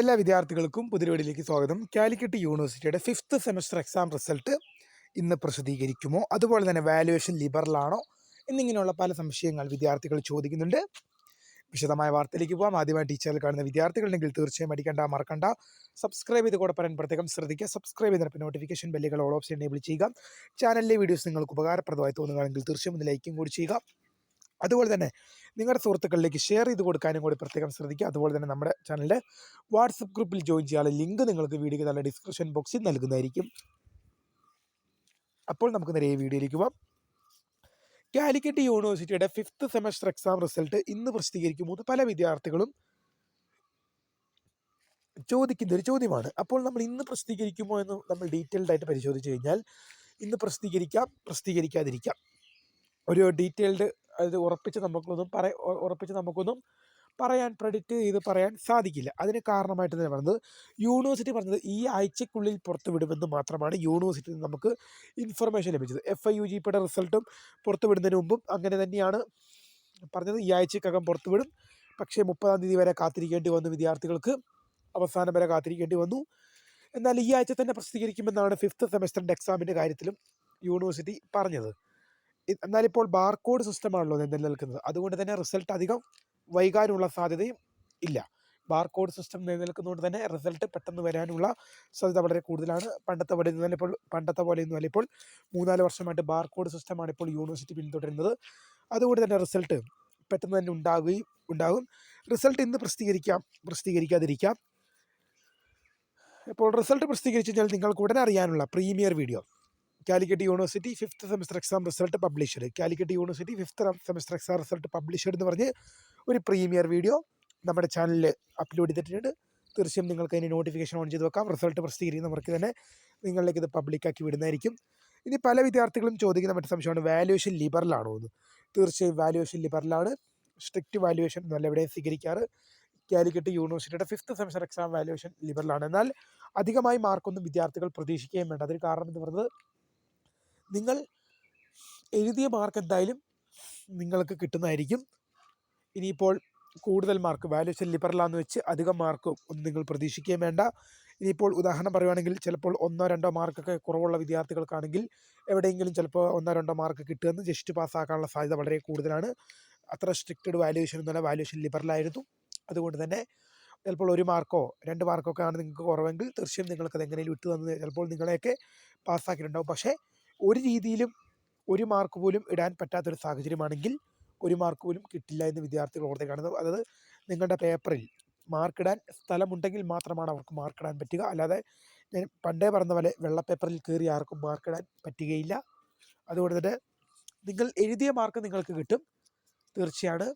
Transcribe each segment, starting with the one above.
എല്ലാ വിദ്യാർത്ഥികൾക്കും പുതിരുവടിയിലേക്ക് സ്വാഗതം. കാലിക്കറ്റ് യൂണിവേഴ്സിറ്റിയുടെ ഫിഫ്ത്ത് സെമസ്റ്റർ എക്സാം റിസൾട്ട് ഇന്ന് പ്രസിദ്ധീകരിക്കുമോ? അതുപോലെ തന്നെ വാല്യുവേഷൻ ലിബറലാണോ? എന്നിങ്ങനെയുള്ള പല സംശയങ്ങൾ വിദ്യാർത്ഥികൾ ചോദിക്കുന്നുണ്ട്. വിശദമായ വാർത്തയിലേക്ക് പോകാം ആദ്യമായി ടീച്ചറിൽ കാണുന്ന വിദ്യാർത്ഥികളുണ്ടെങ്കിൽ തീർച്ചയായും അടിക്കണ്ട മറക്കണ്ട. സബ്സ്ക്രൈബ് ചെയ്ത് കൂടെ പറയാൻ പ്രത്യേകം ശ്രദ്ധിക്കുക. സബ്സ്ക്രൈബ് ചെയ്തപ്പോൾ നോട്ടിഫിക്കേഷൻ ബെല്ലുകൾ ഓൾ ഓപ്ഷൻ എനേബിൾ ചെയ്യുക. ചാനലിലെ വീഡിയോസ് നിങ്ങൾക്ക് ഉപകാരപ്രദമായി തോന്നുകയാണെങ്കിൽ തീർച്ചയായും ഒന്ന് ലൈക്കും കൂടി ചെയ്യുക. അതുപോലെ തന്നെ നിങ്ങളുടെ സുഹൃത്തുക്കളിലേക്ക് ഷെയർ ചെയ്ത് കൊടുക്കാനും കൂടി പ്രത്യേകം ശ്രദ്ധിക്കുക. അതുപോലെ തന്നെ നമ്മുടെ ചാനലിന്റെ വാട്സപ്പ് ഗ്രൂപ്പിൽ ജോയിൻ ചെയ്യാനുള്ള ലിങ്ക് നിങ്ങൾക്ക് വീഡിയോയ്ക്ക് നല്ല ഡിസ്ക്രിപ്ഷൻ ബോക്സിൽ നൽകുന്നതായിരിക്കും. അപ്പോൾ നമുക്ക് നേരെ ഈ വീഡിയോയിലേക്ക് പോവാം. കാലിക്കറ്റ് യൂണിവേഴ്സിറ്റിയുടെ ഫിഫ്ത്ത് സെമസ്റ്റർ എക്സാം റിസൾട്ട് ഇന്ന് പ്രസിദ്ധീകരിക്കുമ്പോൾ പല വിദ്യാർത്ഥികളും ചോദിക്കുന്ന ഒരു ചോദ്യമാണ്. അപ്പോൾ നമ്മൾ ഇന്ന് പ്രസിദ്ധീകരിക്കുമോ എന്ന് നമ്മൾ ഡീറ്റെയിൽഡ് ആയിട്ട് പരിശോധിച്ച് കഴിഞ്ഞാൽ ഇന്ന് പ്രസിദ്ധീകരിക്കാം പ്രസിദ്ധീകരിക്കാതിരിക്കാം. ഒരു ഡീറ്റെയിൽഡ് അത് ഉറപ്പിച്ച് നമുക്കൊന്നും പറ ഉറപ്പിച്ച് നമുക്കൊന്നും പറയാൻ പ്രഡിക്റ്റ് ചെയ്ത് പറയാൻ സാധിക്കില്ല. അതിന് കാരണമായിട്ട് തന്നെ പറഞ്ഞത് യൂണിവേഴ്സിറ്റി പറഞ്ഞത് ഈ ആഴ്ചക്കുള്ളിൽ പുറത്തുവിടുമെന്ന് മാത്രമാണ് യൂണിവേഴ്സിറ്റിയിൽ നിന്ന് നമുക്ക് ഇൻഫർമേഷൻ ലഭിച്ചത്. എഫ് ഐ യു ജി പിയുടെ റിസൾട്ടും പുറത്തുവിടുന്നതിന് മുമ്പും അങ്ങനെ തന്നെയാണ് പറഞ്ഞത്. ഈ ആഴ്ചക്കകം പുറത്തുവിടും. പക്ഷേ മുപ്പതാം തീയതി വരെ കാത്തിരിക്കേണ്ടി വന്നു വിദ്യാർത്ഥികൾക്ക്. അവസാനം വരെ കാത്തിരിക്കേണ്ടി വന്നു. എന്നാൽ ഈ ആഴ്ച തന്നെ പ്രസിദ്ധീകരിക്കുമെന്നാണ് ഫിഫ്ത്ത് സെമസ്റ്ററിന്റെ എക്സാമിന്റെ കാര്യത്തിലും യൂണിവേഴ്സിറ്റി പറഞ്ഞത്. എന്നാലിപ്പോൾ ബാർകോഡ് സിസ്റ്റമാണല്ലോ നിലനിൽക്കുന്നത്. അതുകൊണ്ട് തന്നെ റിസൾട്ട് അധികം വൈകാനുള്ള സാധ്യതയും ഇല്ല. ബാർകോഡ് സിസ്റ്റം നിലനിൽക്കുന്നതുകൊണ്ട് തന്നെ റിസൾട്ട് പെട്ടെന്ന് വരാനുള്ള സാധ്യത വളരെ കൂടുതലാണ്. പണ്ടത്തെ പോലെ ഇപ്പോൾ പണ്ടത്തെ പോലെ അല്ല ഇപ്പോൾ മൂന്നാൽ വർഷമായിട്ട് ബാർകോഡ് സിസ്റ്റമാണ് ഇപ്പോൾ യൂണിവേഴ്സിറ്റി പിന്തുടരുന്നത്. അതുകൊണ്ട് തന്നെ റിസൾട്ട് പെട്ടെന്ന് തന്നെ ഉണ്ടാകുകയും ഉണ്ടാകും. റിസൾട്ട് ഇന്ന് പ്രസിദ്ധീകരിക്കാം പ്രസിദ്ധീകരിക്കാതിരിക്കാം. ഇപ്പോൾ റിസൾട്ട് പ്രസിദ്ധീകരിച്ചു കഴിഞ്ഞാൽ നിങ്ങൾക്ക് ഉടനെ അറിയാനുള്ള premier video. Calicut University fifth semester exam result published. Calicut University fifth semester exam result published എന്ന് പറഞ്ഞ് ഒരു പ്രീമിയർ വീഡിയോ നമ്മുടെ ചാനലിൽ അപ്ലോഡ് ചെയ്തിട്ടുണ്ട്. തീർച്ചയായും നിങ്ങൾക്ക് അതിന് നോട്ടിഫിക്കേഷൻ ഓൺ ചെയ്ത് വെക്കാം. റിസൾട്ട് പ്രസിദ്ധീകരിക്കുന്നവർക്ക് തന്നെ നിങ്ങളിലേക്ക് ഇത് പബ്ലിക്കാക്കി വിടുന്നതായിരിക്കും. ഇനി പല വിദ്യാർത്ഥികളും ചോദിക്കുന്ന മറ്റു സംശയമാണ്. വാല്യുവേഷൻ ലിബറലാണോ എന്ന് തീർച്ചയായും വാല്യുവേഷൻ ലിബറലാണ് സ്ട്രിക്റ്റ് വാല്യുവേഷൻ എന്നല്ല ഇവിടെ സ്വീകരിക്കാറ്. കാലിക്കറ്റ് യൂണിവേഴ്സിറ്റിയുടെ ഫിഫ്ത്ത് സെമിസ്റ്റർ എക്സാം വാല്യുവേഷൻ ലിബറലാണ് എന്നാൽ അധികമായി മാർക്കൊന്നും വിദ്യാർത്ഥികൾ പ്രതീക്ഷിക്കുകയും വേണ്ട. അതിന് കാരണം എന്ന് പറയുന്നത് നിങ്ങൾ എഴുതിയ മാർക്ക് എന്തായാലും നിങ്ങൾക്ക് കിട്ടുന്നതായിരിക്കും. ഇനിയിപ്പോൾ കൂടുതൽ മാർക്ക് വാല്യൂഷൻ ലിബറലാന്ന് വെച്ച് അധികം മാർക്ക് ഒന്നും നിങ്ങൾ പ്രതീക്ഷിക്കുകയും വേണ്ട. ഇനിയിപ്പോൾ ഉദാഹരണം പറയുകയാണെങ്കിൽ ചിലപ്പോൾ ഒന്നോ രണ്ടോ മാർക്കൊക്കെ കുറവുള്ള വിദ്യാർത്ഥികൾക്കാണെങ്കിൽ എവിടെയെങ്കിലും ചിലപ്പോൾ ഒന്നോ രണ്ടോ മാർക്ക് കിട്ടുമെന്ന് ജസ്റ്റ് പാസ്സാക്കാനുള്ള സാധ്യത വളരെ കൂടുതലാണ്. അത്ര സ്ട്രിക്റ്റഡ് വാല്യുവേഷൻ ഒന്നുമല്ല വാല്യൂഷൻ ലിബറലായിരുന്നു അതുകൊണ്ട് തന്നെ ചിലപ്പോൾ ഒരു മാർക്കോ രണ്ട് മാർക്കോ ഒക്കെ ആണ് നിങ്ങൾക്ക് കുറവെങ്കിൽ തീർച്ചയായും നിങ്ങൾക്കത് എങ്ങനെയും വിട്ടു തന്നത് ചിലപ്പോൾ നിങ്ങളെയൊക്കെ പാസ്സാക്കിയിട്ടുണ്ടാവും പക്ഷേ ഒരു രീതിയിലും ഒരു മാർക്ക് പോലും ഇടാൻ പറ്റാത്തൊരു സാഹചര്യമാണെങ്കിൽ ഒരു മാർക്ക് പോലും കിട്ടില്ല എന്ന് വിദ്യാർത്ഥികൾ ഓർത്തെ കാണുന്നത്. അതായത് നിങ്ങളുടെ പേപ്പറിൽ മാർക്കിടാൻ സ്ഥലമുണ്ടെങ്കിൽ മാത്രമാണ് അവർക്ക് മാർക്കിടാൻ പറ്റുക. അല്ലാതെ ഞാൻ പണ്ടേ പറഞ്ഞ പോലെ വെള്ള പേപ്പറിൽ കയറി ആർക്കും മാർക്കിടാൻ പറ്റുകയില്ല. അതുകൊണ്ട് തന്നെ നിങ്ങൾ എഴുതിയ മാർക്ക് നിങ്ങൾക്ക് കിട്ടും. തീർച്ചയാണ്.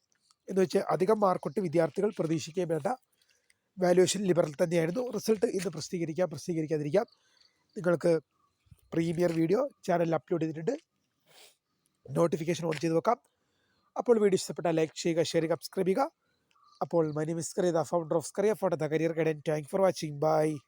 എന്ന് വെച്ച് അധികം മാർക്കൊട്ട് വിദ്യാർത്ഥികൾ പ്രതീക്ഷിക്കുകയും വേണ്ട. വാല്യുവേഷൻ ലിബറൽ തന്നെയായിരുന്നു. റിസൾട്ട് ഇന്ന് പ്രസിദ്ധീകരിക്കാം. പ്രസിദ്ധീകരിക്കാതിരിക്കാം. നിങ്ങൾക്ക് പ്രീമിയർ വീഡിയോ ചാനലിൽ അപ്ലോഡ് ചെയ്തിട്ടുണ്ട്. നോട്ടിഫിക്കേഷൻ ഓൺ ചെയ്ത് വെക്കാം. അപ്പോൾ വീഡിയോ ഇഷ്ടപ്പെട്ടാൽ ലൈക്ക് ചെയ്യുക ഷെയർ ചെയ്യുക സബ്സ്ക്രൈബ് ചെയ്യുക. അപ്പോൾ മനി മിസ്കറിയ the founder of Scaria photo the career guidance thank for watching bye